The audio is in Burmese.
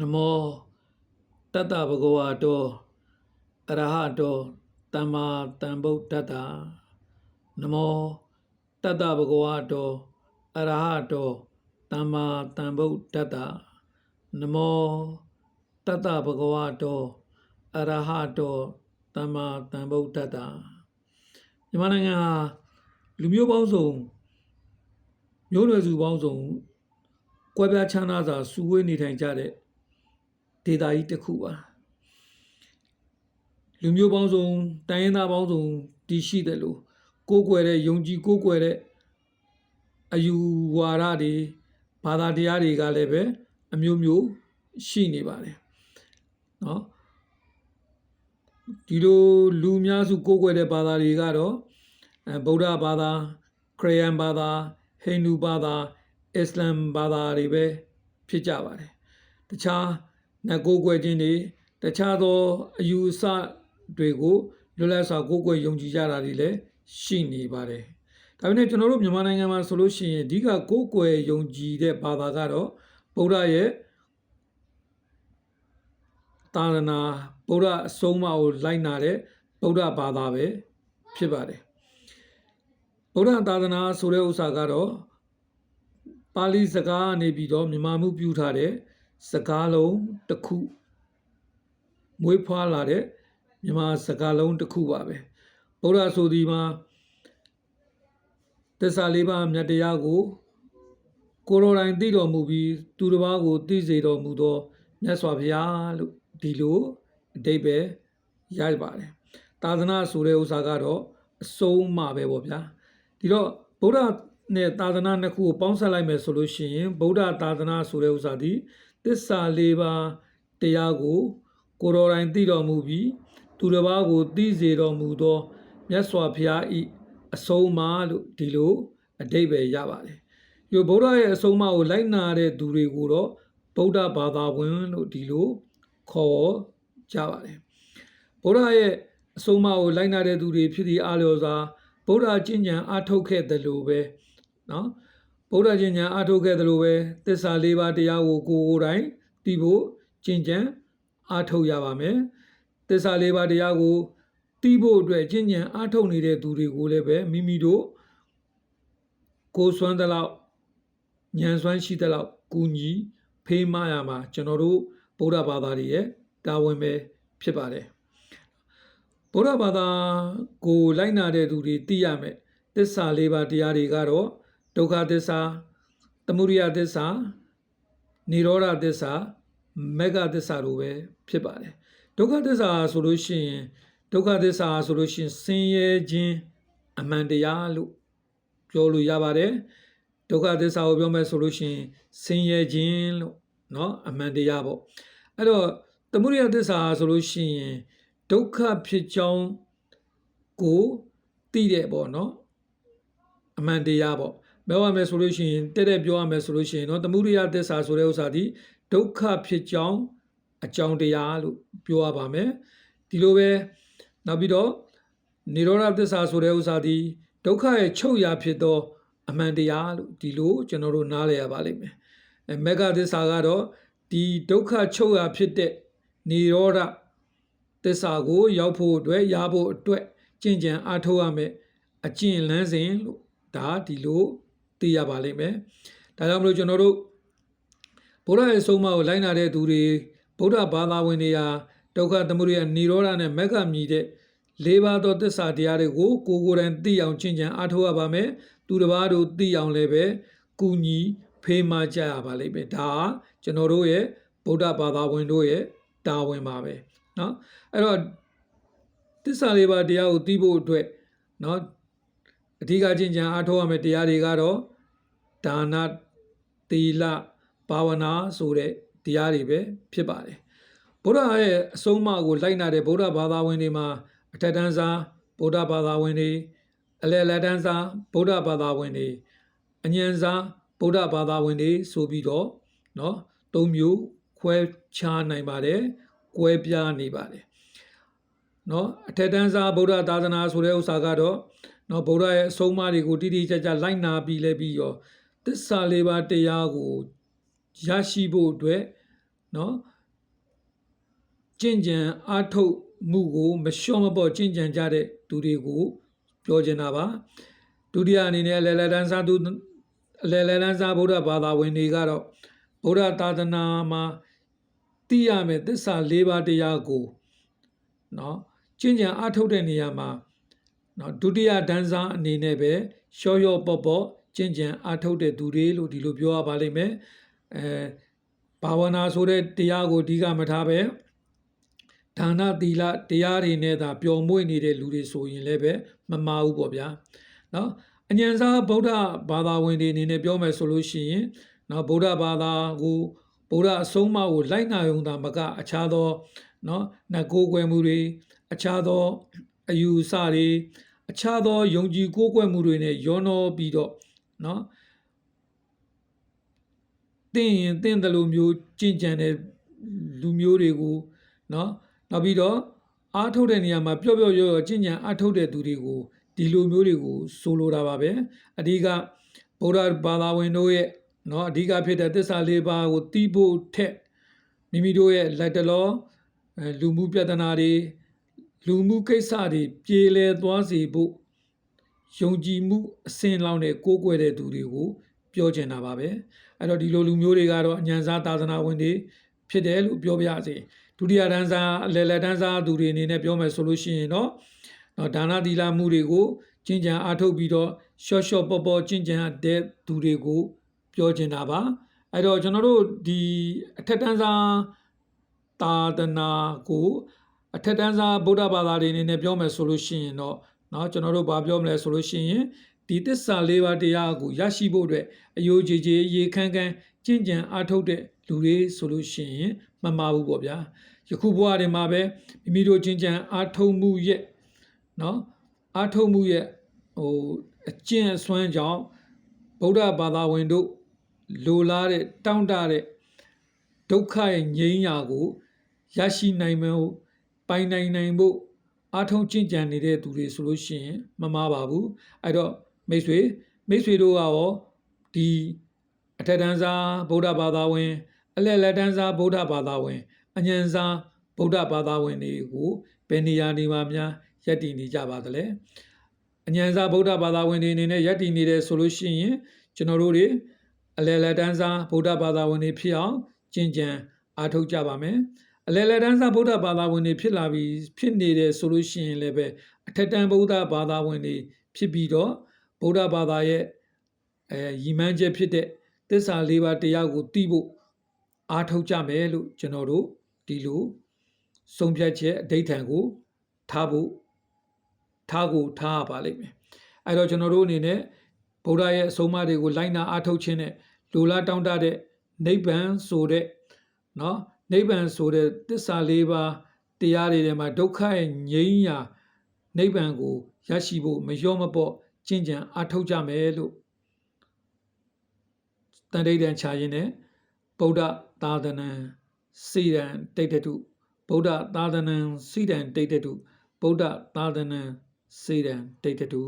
နမောတတ္တဗဂဝါတောအရဟတောသမ္မာသမ္ဗုဒ္ဓတ္တနမောတတ္တဗဂဝါတောအရဟတောသမ္မာသမ္ဗုဒ္ဓတ္တနမောတတ္တဗဂဝါတောအရဟတောသမ္မာသမ္ဗုဒ္ဓတ္တမြန်မာနိုင်ငံဟာလူမျိုးပေါင်းစုံမျိုးနွယ်စုပေါင်းစုံကွဲပြားခြားနားစွာစုဝေးနေထိုင်ကြတဲ့ ဒေသကြီးတစ်ခုပါလူမျိုးပေါင်းစုံတိုင်းရင်းသားပေါင်းစုံတည်ရှိတယ်လို့ကိုးကွယ်တဲ့ယုံကြည်ကိုးကွယ်တဲ့အယူဝါဒတွေဘာသာတရားတွေကလည်းပဲအမျိုးမျိုးရှိနေပါတယ်เนาะဒီလိုလူများစုကိုးကွယ်တဲ့ဘာသာတွေကတော့အဲဗုဒ္ဓဘာသာခရစ်ယာန်ဘာသာဟိန္ဒူဘာသာအစ္စလမ်ဘာသာတွေပဲဖြစ်ကြပါတယ်တခြား နတ်ကိုးကွယ်ခြင်းတွေတခြားသောအယူအဆတွေကိုလွတ်လပ်စွာကိုးကွယ်ယုံကြည်ကြတာတွေလည်းရှိနေပါတယ်ဒါပေမဲ့ကျွန်တော်တို့မြန်မာနိုင်ငံမှာဆိုလို့ရှိရင်အဓိကကိုးကွယ်ယုံကြည်တဲ့ဘာသာကတော့ဗုဒ္ဓရဲ့သာသနာဗုဒ္ဓအဆုံးအမကိုလိုက်နာတဲ့ဗုဒ္ဓဘာသာပဲဖြစ်ပါတယ်ဗုဒ္ဓသာသနာဆိုတဲ့ဥစ္စာကတော့ပါဠိစကားကနေပြီးတော့မြန်မာမှုပြုထားတဲ့ စကားလုံးတစ်ခုမွေးဖွားလာတဲ့မြန်မာစကားလုံးတစ်ခုပါပဲဗုဒ္ဓဆိုဒီမှာသစ္စာလေးပါးမြတ်တရားကိုကိုယ်တော်တိုင်သိတော်မူပြီးသူတစ်ပါးကိုသိစေတော်မူသောမြတ်စွာဘုရားလို့ဒီလိုအတိတ်ပဲရပါတယ်သာသနာဆိုတဲ့ဥစ္စာကတော့အဆုံးမှပဲပေါ့ဗျာဒီတော့ဗုဒ္ဓနဲ့သာသနာနှစ်ခုကိုပေါင်းစပ်လိုက်မယ်ဆိုလို့ရှိရင်ဗုဒ္ဓသာသနာဆိုတဲ့ဥစ္စာဒီ သစ္စာလေးပါးတရားကို ကိုယ်တော်တိုင်သိတော်မူပြီးသူတစ်ပါးကိုသိစေတော်မူသောမြတ်စွာဘုရားဤအဆုံးအမလို့ဒီလိုအတိတ်ပဲရပါတယ်။ဒီဗုဒ္ဓရဲ့အဆုံးအမကိုလိုက်နာတဲ့သူတွေကိုတော့ဗုဒ္ဓဘာသာဝင်လို့ဒီလိုခေါ်ကြပါတယ်။ဗုဒ္ဓရဲ့အဆုံးအမကိုလိုက်နာတဲ့သူတွေဖြစ်သည့်အားလျော်စွာဗုဒ္ဓကျင့်ကြံအားထုတ်ခဲ့တယ်လို့ပဲနော် ဗုဒ္ဓကျင့်ကြံအားထုတ်ခဲ့တယ်လို့ပဲသစ္စာလေးပါးတရားကိုကိုယ်ကိုယ်တိုင်သိဖို့ကျင့်ကြံအားထုတ်ရပါမယ်သစ္စာလေးပါးတရားကိုသိဖို့အတွက်ကျင့်ကြံအားထုတ်နေတဲ့သူတွေကိုလည်းပဲမိမိတို့ကိုယ်စွမ်းသလောက်ဉာဏ်စွမ်းရှိသလောက်ကူညီဖေးမရမှာကျွန်တော်တို့ဗုဒ္ဓဘာသာတွေရဲ့တာဝန်ပဲဖြစ်ပါတယ်ဗုဒ္ဓဘာသာကိုလိုက်နာတဲ့သူတွေသိရမယ်သစ္စာလေးပါးတရားတွေကတော့ ဒုက္ခသစ္စာသမုဒိယသစ္စာនិရောဓသစ္စာမေဃသစ္စာတို့ပဲဖြစ်ပါတယ်ဒုက္ခသစ္စာဆိုလို့ရှိရင်ဒုက္ခသစ္စာဆိုလို့ရှိရင်ဆင်းရဲခြင်းအမှန်တရားလို့ပြောလို့ရပါတယ်ဒုက္ခသစ္စာကိုပြောမယ်ဆိုလို့ရှိရင်ဆင်းရဲခြင်းလို့เนาะအမှန်တရားပေါ့အဲ့တော့သမုဒိယသစ္စာဆိုလို့ရှိရင်ဒုက္ခဖြစ်ကြောင်းကိုသိတဲ့ပေါ့เนาะအမှန်တရားပေါ့ ပြောရမယ်ဆိုလို့ရှိရင်တဲ့တဲ့ပြောရမယ်ဆိုလို့ရှိရင်เนาะသမုဒိယသစ္စာဆိုတဲ့ဥစ္စာဒီဒုက္ခဖြစ်ကြောင်းအကြောင်းတရားလို့ပြောရပါမယ်ဒီလိုပဲနောက်ပြီးတော့និရောဓသစ္စာဆိုတဲ့ဥစ္စာဒီဒုက္ခရဲ့ချုပ်ရာဖြစ်သောအမှန်တရားလို့ဒီလိုကျွန်တော်တို့နားလည်ရပါလိမ့်မယ်အဲမေဃသစ္စာကတော့ဒီဒုက္ခချုပ်ရာဖြစ်တဲ့និရောဓသစ္စာကို ရောက်ဖို့အတွက်ရဖို့အတွက်ကြင်ကြံအားထုတ်ရမယ်အကျင့်လန်းစဉ်လို့ဒါဒီလို သိရပါလိမ့်မယ်။ဒါကြောင့်မလို့ကျွန်တော်တို့ဗုဒ္ဓရဲ့ဆုံးမကိုလိုက်နာတဲ့သူတွေဗုဒ္ဓဘာသာဝင်တွေဟာဒုက္ခသမုဒယနိရောဓနဲ့မက္ခမြည်တဲ့လေးပါးသောသစ္စာတရားတွေကိုကိုယ်ကိုယ်တိုင်သိအောင်ချင်းချင်အားထုတ်ရပါမယ်။သူတစ်ပါးတို့သိအောင်လည်းပဲကုညီဖေးမှကြရပါလိမ့်မယ်။ဒါကျွန်တော်တို့ရဲ့ဗုဒ္ဓဘာသာဝင်တို့ရဲ့တာဝန်ပါပဲ။နော်အဲ့တော့သစ္စာလေးပါးတရားကိုသိဖို့အတွက်နော်အဓိကချင်းချင်အားထုတ်ရမယ့်တရားတွေကတော့ ဒါနသီလဘာဝနာဆိုတဲ့တရားတွေပဲဖြစ်ပါတယ်ဗုဒ္ဓရဲ့အဆုံးအမကိုလိုက်နာတဲ့ဗုဒ္ဓဘာသာဝင်တွေမှာအထက်တန်းစားဗုဒ္ဓဘာသာဝင်တွေအလယ်လက်တန်းစားဗုဒ္ဓဘာသာဝင်တွေအញ្ញံစားဗုဒ္ဓဘာသာဝင်တွေဆိုပြီးတော့เนาะသုံးမျိုးခွဲခြားနိုင်ပါတယ်ကွဲပြားနေပါတယ်เนาะအထက်တန်းစားဗုဒ္ဓသာသနာဆိုတဲ့ဥစ္စာကတော့เนาะဗုဒ္ဓရဲ့အဆုံးအမတွေကိုတိတိကျကျလိုက်နာပြီးလဲပြီးရော သစ္စာလေးပါးတရားကိုရရှိဖို့အတွက်နော်ကျင့်ကြံအားထုတ်မှုကိုမလျှော့မပေါ့ကျင့်ကြံကြတဲ့သူတွေကိုပြောချင်တာပါဒုတိယအနေနဲ့အလယ်လက်တန်းစားသူအလယ်လက်တန်းစားဗုဒ္ဓဘာသာဝင်တွေကတော့ဗုဒ္ဓသာသနာမှာသိရမယ့်သစ္စာ၄ပါးတရားကိုနော်ကျင့်ကြံအားထုတ်တဲ့နေရာမှာနော်ဒုတိယဒန်းစားအနေနဲ့ပဲရှော့ရော့ပေါ့ပေါ့ ကျင့်ကြံအားထုတ်တဲ့သူတွေလို့ဒီလိုပြောရပါလိမ့်မယ်အဲဘာဝနာဆိုတဲ့တရားကိုအဓိကမထားပဲဒါနသီလတရားတွေနဲ့သာပျော်မွေ့နေတဲ့လူတွေဆိုရင်လည်းပဲမမာဘူးပေါ့ဗျာနော်အញ្ញံစားဗုဒ္ဓဘာသာဝင်တွေအနေနဲ့ပြောမယ်ဆိုလို့ရှိရင်နော်ဗုဒ္ဓဘာသာကိုဗုဒ္ဓအဆုံးအမကိုလိုက်နာယုံတာမက အခြားသောနော်နတ်ကိုးကွယ်မှုတွေအခြားသောအယူအဆတွေအခြားသောယုံကြည်ကိုးကွယ်မှုတွေနဲ့ရောနှောပြီးတော့ နော်တင်းရင်တင်းတယ်လို့မျိုးကြင်ကြံတဲ့လူမျိုးတွေကိုနော်နောက်ပြီးတော့အားထုတ်တဲ့နေရာမှာပျော့ပျော့ရော့ရော့ကြင်ကြံအားထုတ်တဲ့သူတွေကိုဒီလိုမျိုးတွေကိုဆိုလိုတာပါပဲအဓိကဗုဒ္ဓဘာသာဝင်တို့ရဲ့နော်အဓိကဖြစ်တဲ့သစ္စာလေးပါးကိုတီးဖို့ထက်မိမိတို့ရဲ့လက်တလောအဲလူမှုပြဿနာတွေလူမှုကိစ္စတွေပြေလည်သွားစေဖို့ ယုံကြည်မှုအစင်လောင်းတဲ့ကိုးကွယ်တဲ့သူတွေကိုပြောချင်တာပါပဲအဲ့တော့ဒီလိုလူမျိုးတွေကတော့အញ្ញံစားသာသနာဝင်တွေဖြစ်တယ်လို့ပြောပြရစီဒုတိယတန်းစားအလယ်လက်တန်းစားသူတွေအနေနဲ့ပြောမယ်ဆိုလို့ရှိရင်တော့နော်ဒါနသီလမှုတွေကိုကျင့်ကြံအားထုတ်ပြီးတော့ရှော့ရှော့ပေါ်ပေါ်ကျင့်ကြံတဲ့သူတွေကိုပြောချင်တာပါအဲ့တော့ကျွန်တော်တို့ဒီအထက်တန်းစားသာသနာကိုအထက်တန်းစားဗုဒ္ဓဘာသာတွေအနေနဲ့ပြောမယ်ဆိုလို့ရှိရင်တော့ เนาะကျွန်တော်တို့ဘာပြောမလဲဆိုလို့ရှိရင်ဒီသစ္စာလေးပါးတရားကိုရရှိဖို့အတွက်အယိုးကြည်ကြည်ရေခမ်းခမ်းကြင်ကြံအားထုတ်တဲ့လူတွေဆိုလို့ရှိရင်မမှားဘူးပေါ့ဗျာယခုဘဝတွေမှာပဲမိမိတို့ကြင်ကြံအားထုတ်မှုရဲ့เนาะအားထုတ်မှုရဲ့ဟိုအကျင့်အစွမ်းကြောင့်ဗုဒ္ဓဘာသာဝင်တို့လိုလားတဲ့တောင့်တတဲ့ဒုက္ခရဲ့ငြိမ်းရာကိုရရှိနိုင်မယ်ပိုင်နိုင်နိုင်ဖို့ အားထုတ်ကြင်ကြံနေတဲ့သူတွေဆိုလို့ရှိရင်မမှားပါဘူးအဲ့တော့မိတ်ဆွေမိတ်ဆွေတို့ကရောဒီအထက်တန်းစားဗုဒ္ဓဘာသာဝင် အလက်လက်တန်းစားဗုဒ္ဓဘာသာဝင်အញ្ញံစားဗုဒ္ဓဘာသာဝင်တွေကိုဘယ်နေရာနေမှာများယက်တည်နေကြပါသလဲအញ្ញံစားဗုဒ္ဓဘာသာဝင်တွေအနေနဲ့ယက်တည်နေတယ်ဆိုလို့ရှိရင်ကျွန်တော်တို့တွေအလယ်လက်တန်းစားဗုဒ္ဓဘာသာဝင်တွေဖြစ်အောင်ကျင့်ကြံအားထုတ်ကြပါမယ် အလယ်လက်တန်းစားဗုဒ္ဓဘာသာဝင်တွေဖြစ်လာပြီးဖြစ်နေတယ်ဆိုလို့ရှိရင်လည်းပဲအထက်တန်းဗုဒ္ဓဘာသာဝင်တွေဖြစ်ပြီးတော့ဗုဒ္ဓဘာသာရဲ့အဲရည်မှန်းချက်ဖြစ်တဲ့သစ္စာလေးပါးတရားကိုသိဖို့အားထုတ်ကြမယ်လို့ကျွန်တော်တို့ဒီလိုဆုံးဖြတ်ချက်အဋိဌံကိုထားဖို့ထားကိုထားရပါလိမ့်မယ်အဲတော့ကျွန်တော်တို့အနေနဲ့ဗုဒ္ဓရဲ့အဆုံးအမတွေကိုလိုက်နာအားထုတ်ခြင်းနဲ့လူလားတောင်းတတဲ့နိဗ္ဗာန်ဆိုတဲ့เนาะ နိဗ္ဗာန်ဆိုတဲ့သစ္စာလေးပါးတရားတွေထဲမှာဒုက္ခရဲ့ငြိမ်းရာနိဗ္ဗာန်ကိုရရှိဖို့မလျော့မပေါ့ကျင့်ကြံအားထုတ်ကြမယ်လို့တန်ဋိဌံခြာရင်းနဲ့ဗုဒ္ဓသာသနံစိရန်တိတ်တုဗုဒ္ဓသာသနံစိရန်တိတ်တုဗုဒ္ဓသာသနံစိရန်တိတ်တု